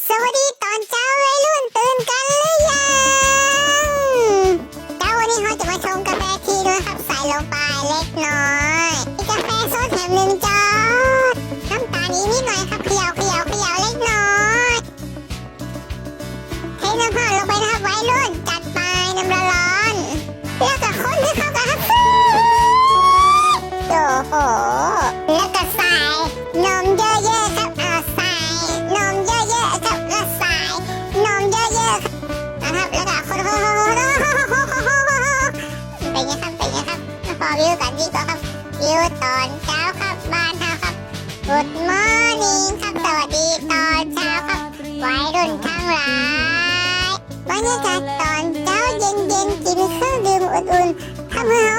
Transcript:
สวัสดีตอนเช้าวัยรุ่นตื่นกันหรือยังเช้าวันนี้เขาจะมาชงกาแฟทีด้วยครับใส่ลงไปเล็กน้อยกาแฟสดแถมหนึ่งจอกน้ำตาลนี้นิดหน่อยครับเขย่าเขย่าเขย่าเล็กน้อยเทน้ำผ่านลงไปนะครับวัยรุ่นจัดไปน้ำร้อนแล้วก็คนให้เข้ากันครับโอ้โหแล้วก็ใส่นม อะๆครับนะครับแล้วก็คนๆเป็นไงครับเป็นไงครับพอวิวกันดีกว่าครับวิวตอนเช้าครับบ้านเฮาครับ Good morning ครับสวัสดีตอนเช้าครับวัยรุ่นทั้งหลายบรรยากาศตอนเช้าเย็นๆกินเครื่องดื่มอุ่นๆทำให้เรา